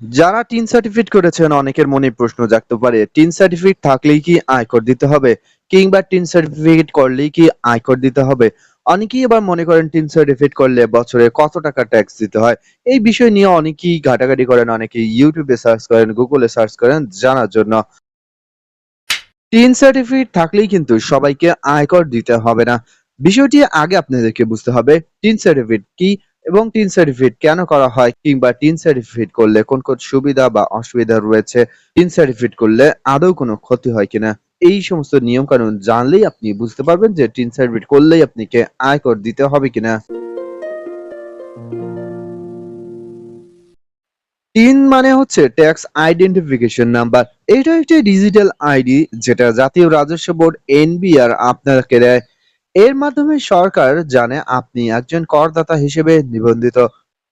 যারা tin certificate করেছেন, অনেকের মনে প্রশ্ন জাগতে পারে, টিন সার্টিফিকেট থাকলেই কি আয়কর দিতে হবে? কিংবা টিন সার্টিফিকেট করলেই কি আয়কর দিতে হবে? অনেকেই আবার মনে করেন টিন সার্টিফিকেট করলে বছরে কত টাকা ট্যাক্স দিতে হয়? এই বিষয় নিয়ে অনেকেই ঘাটাঘাটি করেন, অনেকেই ইউটিউবে সার্চ করেন গুগলে সার্চ করেন জানার জন্য। টিন সার্টিফিকেট থাকলেই কিন্তু সবাইকে আয়কর দিতে হবে না। বিষয়টি আগে আপনাদেরকে বুঝতে হবে, টিন সার্টিফিকেট কি এবং টিন সার্টিফিকেট কেন করা হয় কিংবা টিন সার্টিফিকেট করলে কোন কোন সুবিধা বা অসুবিধা রয়েছে? টিন সার্টিফিকেট করলে আদৌ কোনো ক্ষতি হয় কিনা? এই সমস্ত নিয়ম কানুন জানলেই আপনি বুঝতে পারবেন যে টিন সার্টিফিকেট করলেই আপনাকে আয়কর দিতে হবে কিনা। টিন মানে হচ্ছে ট্যাক্স আইডেন্টিফিকেশন নাম্বার এটা একটি ডিজিটাল আইডি যেটা জাতীয় রাজস্ব বোর্ড এনবিআর আপনাকে দেয়। এর মাধ্যমে সরকার জানে আপনি একজন করদাতা হিসেবে নিবন্ধিত।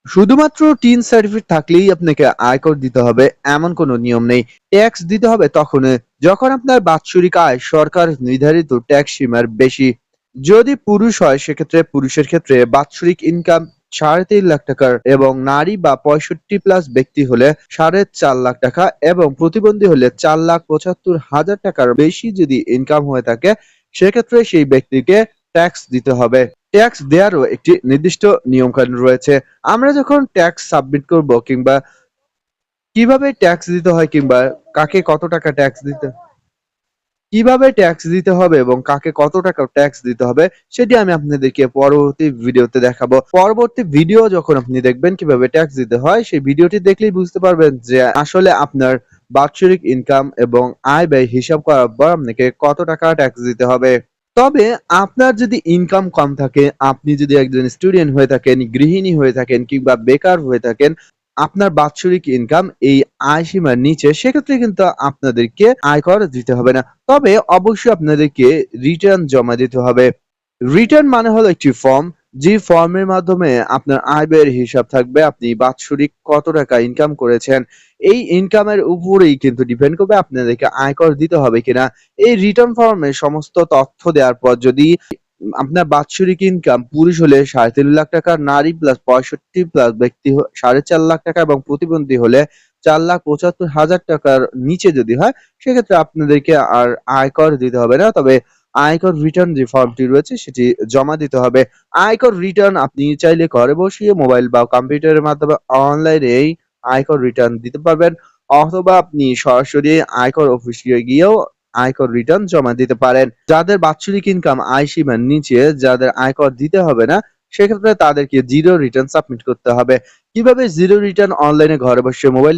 শুধুমাত্র টিন সার্টিফিকেট থাকলেই আপনাকে আয়কর দিতে হবে, এমন কোনো নিয়ম নেই। ট্যাক্স দিতে হবে তখন যখন আপনার বাৎসরিক আয় সরকার নির্ধারিত ট্যাক্স সীমার বেশি। যদি পুরুষ হয়, সেক্ষেত্রে পুরুষের ক্ষেত্রে বাৎসরিক ইনকাম সাড়ে তিন লাখ টাকার এবং নারী বা পঁয়ষট্টি প্লাস ব্যক্তি হলে সাড়ে চার লাখ টাকা এবং প্রতিবন্ধী হলে চার লাখ পঁচাত্তর হাজার টাকার বেশি যদি ইনকাম হয়ে থাকে সেক্ষেত্রে সেই ব্যক্তিকে ট্যাক্স দিতে হবে। ট্যাক্স দেওয়ারও একটি নির্দিষ্ট নিয়ম কানুন রয়েছে। আমরা যখন ট্যাক্স সাবমিট করব কিংবা কীভাবে ট্যাক্স দিতে হয় কিংবা কাকে কত টাকা ট্যাক্স দিতে কীভাবে ট্যাক্স দিতে হবে এবং কাকে কত টাকা ট্যাক্স দিতে হবে সেটি আমি আপনাদেরকে পরবর্তী ভিডিওতে দেখাবো। পরবর্তী ভিডিও যখন আপনি দেখবেন কীভাবে ট্যাক্স দিতে হয়, সেই ভিডিওটি দেখলেই বুঝতে পারবেন যে আসলে আপনার বাৎসরিক ইনকাম এবং আয় ব্যয় হিসাব করার পর আপনাকে কত টাকা ট্যাক্স দিতে হবে? তবে আপনার যদি ইনকাম কম থাকে, আপনি যদি একজন স্টুডেন্ট হয়ে থাকেন, গৃহিণী হয়ে থাকেন কিংবা বেকার হয়ে থাকেন, আপনার বাৎসরিক ইনকাম এই আয় সীমার নিচে, সেক্ষেত্রে কিন্তু আপনাদেরকে আয়কর দিতে হবে না। তবে অবশ্যই আপনাদেরকে রিটার্ন জমা দিতে হবে। রিটার্ন মানে হলো একটি ফর্ম যে ফর্মের মাধ্যমে আপনার আয় ব্যয়ের হিসাব থাকবে। আপনি বাৎসরিক কত টাকা ইনকাম করেছেন, এই ইনকামের উপরেই কিন্তু ডিপেন্ড করবে আপনাদেরকে আয়কর দিতে হবে কিনা। এই রিটার্ন ফর্মে সমস্ত তথ্য দেওয়ার পর যদি আপনার বাৎসরিক ইনকাম পুরুষ হলে সাড়ে তিন লাখ টাকা, নারী প্লাস পঁয়ষট্টি প্লাস ব্যক্তি সাড়ে চার লাখ টাকা এবং প্রতিবন্ধী হলে চার লাখ পঁচাত্তর হাজার টাকার নিচে যদি হয়, সেক্ষেত্রে আপনাদেরকে আর আয়কর দিতে হবে না। তবে আয়কর রিটার্ন যে ফর্মটি রয়েছে, সেটি জমা দিতে হবে। আয়কর রিটার্ন আপনি চাইলে ঘরে বসিয়ে মোবাইল বা কম্পিউটারের মাধ্যমে অনলাইনে এই আয়কর রিটার্ন দিতে পারবেন, অথবা আপনি সরাসরি আয়কর অফিসে গিয়েও আয়কর রিটার্ন জমা দিতে পারেন। যাদের বাৎসরিক ইনকাম আয় সীমার নিচে, যাদের আয়কর দিতে হবে না, সেক্ষেত্রে তাদেরকে জিরো রিটার্ন সাবমিট করতে হবে। কীভাবে জিরো রিটার্ন অনলাইনে ঘরে বসে মোবাইল